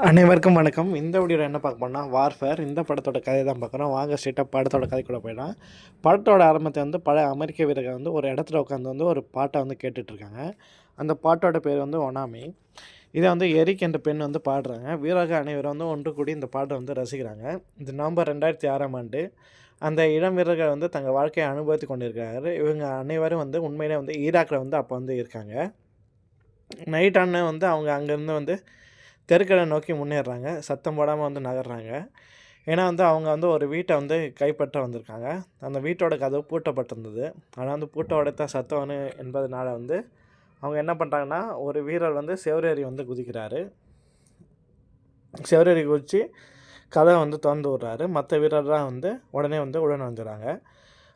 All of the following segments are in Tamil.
அனைவருக்கும் வணக்கம். இந்த வீடியோவில் என்ன பார்க்க போனால் வார்ஃபேர் இந்த படத்தோட கதை தான் பார்க்குறோம் வாங்க ஸ்ட்ரெயிட்டாக படத்தோட கதை கூட போயிடலாம். படத்தோட ஆரம்பத்தை வந்து பல அமெரிக்க வீரர்கள் வந்து ஒரு இடத்துல உட்காந்து வந்து ஒரு பாட்டை வந்து கேட்டுட்ருக்காங்க. அந்த பாட்டோட பேர் வந்து ஒனாமி இதை வந்து எரிக் என்ற பெண் வந்து பாடுறாங்க. வீரர்கள் அனைவரும் வந்து ஒன்று கூடி இந்த பாட்டை வந்து ரசிக்கிறாங்க. இது நவம்பர் ரெண்டாயிரத்தி ஆறாம் ஆண்டு. அந்த இளம் வீரர்கள் வந்து தங்கள் வாழ்க்கையை அனுபவித்து கொண்டிருக்கிறாரு இவங்க அனைவரும் வந்து உண்மையிலே வந்து ஈராக்கில் வந்து அப்போ வந்து இருக்காங்க. நைட் ஆனால் வந்து அவங்க அங்கேருந்து வந்து தெருக்கடை நோக்கி முன்னேறுறாங்க சத்தம் போடாமல் வந்து நகர்றாங்க. ஏன்னா வந்து அவங்க வந்து ஒரு வீட்டை வந்து கைப்பற்ற வந்திருக்காங்க. அந்த வீட்டோட கதவு பூட்டப்பட்டிருந்தது. ஆனால் வந்து பூட்ட உடைத்த சத்தம்னு என்பதனால வந்து அவங்க என்ன பண்ணுறாங்கன்னா ஒரு வீரர் வந்து செவரேறி வந்து குதிக்கிறாரு. செவரேறி குதித்து கதை வந்து திறந்து விட்றாரு. மற்ற வீரர்லாம் வந்து உடனே வந்து உடனே வந்துடுறாங்க.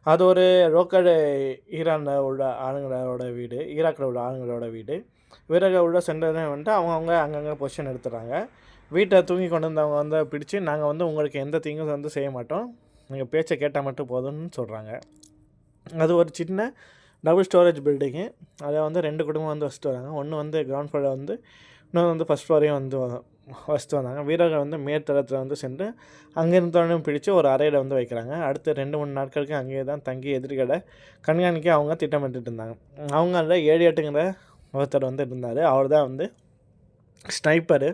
அது ஒரு லோக்கல் ஈரானில் உள்ள ஆளுங்களோட வீடு ஈராக்கில் உள்ள ஆளுங்களோட வீடு. வீரர்கள் உள்ள சென்றதே வந்துட்டு அவங்கவுங்க அங்கங்கே பொசிஷன் எடுத்துடுறாங்க. வீட்டை தூங்கி கொண்டு வந்தவங்க வந்து பிடிச்சி நாங்கள் வந்து உங்களுக்கு எந்த தீங்கும் வந்து செய்ய மாட்டோம். நீங்கள் பேச்சை கேட்டால் மட்டும் போதும்னு சொல்கிறாங்க. அது ஒரு சின்ன டபுள் ஸ்டோரேஜ் பில்டிங்கு அதை வந்து ரெண்டு குடும்பம் வந்து வச்சுட்டு வராங்க. ஒன்று வந்து கிரவுண்ட் ஃப்ளோரில் வந்து இன்னொன்று வந்து ஃபஸ்ட் ஃப்ளோரையும் வந்து வச்சுட்டு வந்தாங்க. வீரர்கள் வந்து மேற்தளத்தில் வந்து சென்று அங்கே பிடிச்சி ஒரு அறையில் வந்து வைக்கிறாங்க. அடுத்த ரெண்டு மூணு நாட்களுக்கு அங்கேயே தான் தங்கி எதிரிகளை கண்காணிக்க அவங்க திட்டமிட்டு இருந்தாங்க. அவங்களில் ஏழு எட்டுங்கிற ஒருத்தர் வந்து இருந்தார் அவர் தான் வந்து ஸ்னைப்பரு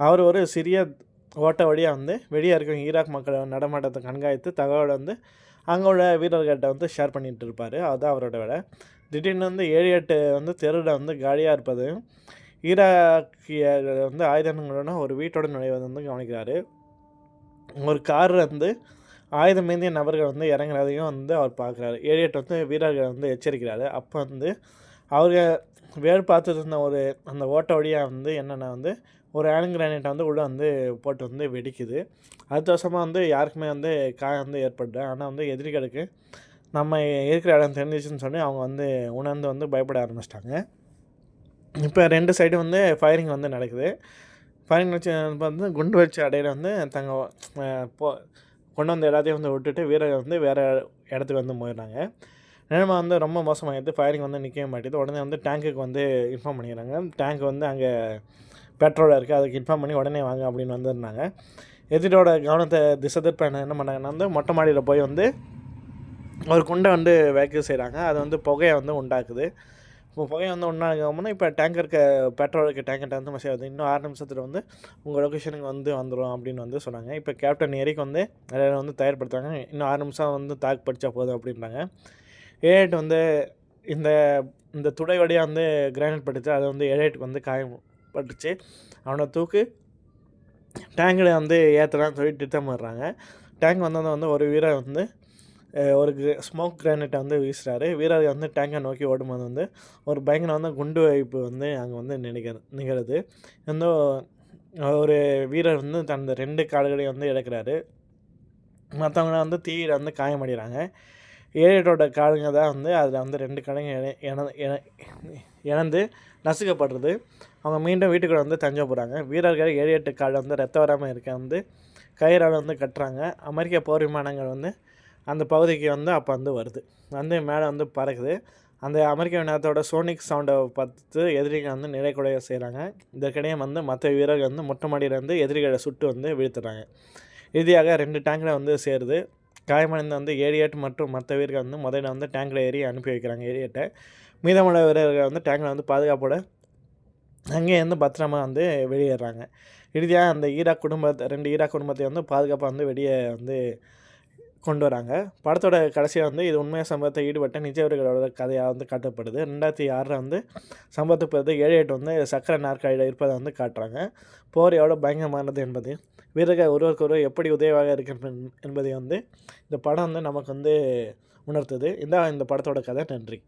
அவர் ஒரு சிறிய ஓட்ட வழியாக வந்து வெளியே இருக்கிற ஈராக் மக்களை நடமாட்டத்தை கண்காணித்து தகவலை வந்து அங்கே உள்ள வீரர்கள்ட்ட வந்து ஷேர் பண்ணிகிட்டு இருப்பார். அதுதான் அவரோட வேலை. திடீர்னு வந்து ஏழு எட்டு வந்து தெருவில் வந்து காலியாக இருப்பது ஈராக்கிய வந்து ஆயுதங்களோட ஒரு வீட்டோட நுழைவது வந்து கவனிக்கிறாரு. ஒரு கார் வந்து ஆயுதம் மேந்திய நபர்கள் வந்து இறங்குறதையும் வந்து அவர் பார்க்குறாரு. ஏழு எட்டு வந்து வீரர்கள் வந்து எச்சரிக்கிறாரு. அப்போ வந்து அவங்க வேறு பார்த்துட்டு இருந்த ஒரு அந்த ஓட்ட வழியாக வந்து என்னென்னா வந்து ஒரு ஆன் கிரானைட்டை வந்து உள்ளே வந்து போட்டு வந்து வெடிக்குது. அடுத்த வருஷமாக வந்து யாருக்குமே வந்து காயம் வந்து ஏற்படுது ஆனால் வந்து எதிரிகளுக்கு நம்ம இருக்கிற இடம் தெரிஞ்சிச்சுன்னு சொல்லி அவங்க வந்து உணர்ந்து வந்து பயப்பட ஆரம்பிச்சிட்டாங்க. இப்போ ரெண்டு சைடு வந்து ஃபயரிங் வந்து நடக்குது. ஃபயரிங் வச்சு வந்து குண்டு வச்சு அடையில வந்து தங்க போ கொண்டு வந்த எல்லாத்தையும் வந்து விட்டுட்டு வீரர்கள் வந்து வேறு இடத்துக்கு வந்து போயிடுறாங்க நிலைமை வந்து ரொம்ப மோசமாகிடுது ஃபயரிங் வந்து நிற்கவே மாட்டேது உடனே வந்து டேங்க்குக்கு வந்து இன்ஃபார்ம் பண்ணிடுறாங்க. டேங்க் வந்து அங்கே பெட்ரோல் இருக்குது அதுக்கு இன்ஃபார்ம் பண்ணி உடனே வாங்க அப்படின்னு வந்துருந்தாங்க எதிரோட கவனத்தை திசை திருப்ப என்ன பண்ணாங்கன்னா வந்து மொட்டை மாடியில் போய் வந்து ஒரு குண்டை வந்து வேக்கு செய்கிறாங்க அது வந்து புகையை வந்து உண்டாக்குது. இப்போ புகையை வந்து உண்டாகும்னா இப்போ டேங்கருக்கு பெட்ரோலுக்கு டேங்கர்ட்ட வந்து மெசேஜ் வருது இன்னும் ஆறு நிமிஷத்தில் வந்து உங்கள் லொக்கேஷனுக்கு வந்து வந்துடும் அப்படின்னு வந்து சொன்னாங்க. இப்போ கேப்டன் ஏரிக்கு வந்து எல்லாரும் வந்து தயார்படுத்துறாங்க. இன்னும் ஆறு நிமிஷம் வந்து தாக்கு படித்தா போதும் அப்படின்றாங்க. ஏழெட்டு வந்து இந்த இந்த துடை வழியாக வந்து கிரானைட் பட்டுச்சு. அதை வந்து ஏழைட்டுக்கு வந்து காயம் பட்டுச்சு அவனை தூக்கு. டேங்கில் வந்து ஏற்றலான்னு சொல்லி திட்டமிடுறாங்க. டேங்க் வந்தது வந்து ஒரு வீரர் வந்து ஒரு ஸ்மோக் கிரானைட்டை வந்து வீசுகிறாரு வீரர் வந்து டேங்கை நோக்கி ஓடும்போது வந்து ஒரு பயங்கர வந்து குண்டு வைப்பு வந்து அங்கே வந்து நினைக்கிறது நிகழுது. வந்து ஒரு வீரர் வந்து தன் ரெண்டு கால்களையும் வந்து இழக்கிறாரு மற்றவங்கள வந்து தீயில் வந்து காயமடைகிறாங்க. ஏழோட காடுங்க தான் வந்து அதில் வந்து ரெண்டு கடைங்க இணந்து நசுக்கப்படுறது. அவங்க மீண்டும் வீட்டுக்குள்ளே வந்து தஞ்சம் போகிறாங்க வீரர்கள் ஏழு எட்டு கால் வந்து ரத்த வராமல் இருக்க வந்து கயிறால் வந்து கட்டுறாங்க. அமெரிக்க போர் விமானங்கள் வந்து அந்த பகுதிக்கு வந்து அப்போ வந்து வருது. வந்து மேலே வந்து பறக்குது. அந்த அமெரிக்க விமானத்தோட சோனிக் சவுண்டை பார்த்து எதிரிகள் வந்து நிறைக்குடைய செய்கிறாங்க இதற்கிடையே வந்து மற்ற வீரர்கள் வந்து மொட்டை மாடியிலேருந்து எதிரிகளை சுட்டு வந்து வீழ்த்துறாங்க. இறுதியாக ரெண்டு டேங்கில் வந்து சேருது. காயமடைந்த வந்து ஏரியட் மற்றும் மற்ற வீரர்கள் வந்து முதல்ல வந்து டேங்கில் ஏறி அனுப்பி வைக்கிறாங்க ஏரியட்டை. மீதமுள்ள வீரர்கள் வந்து டேங்கில் வந்து பாதுகாப்போட அங்கேயே வந்து பத்திரமா வந்து வெளியேறாங்க. இறுதியாக அந்த ஈராக் குடும்பத்தை ரெண்டு ஈராக் குடும்பத்தை வந்து பாதுகாப்பாக வந்து வெளியே வந்து கொண்டு வராங்க. படத்தோட கடைசியாக வந்து இது உண்மையாக சம்பவத்தை ஈடுபட்ட நிஜவர்களோட கதையாக வந்து காட்டப்படுது. ரெண்டாயிரத்தி ஆறில் வந்து சம்பவத்துக்கு பிறகு ஏழு எட்டு வந்து சக்கர நாற்காலியில் இருப்பதை வந்து காட்டுறாங்க. போர் எவ்வளோ பயங்கரமானது என்பது வீரர்கள் ஒருவருக்கு ஒருவர் எப்படி உதவியாக இருக்கு என்பதை வந்து இந்த படம் வந்து நமக்கு வந்து உணர்த்துது. இதான் இந்த படத்தோட கதை. நன்றி.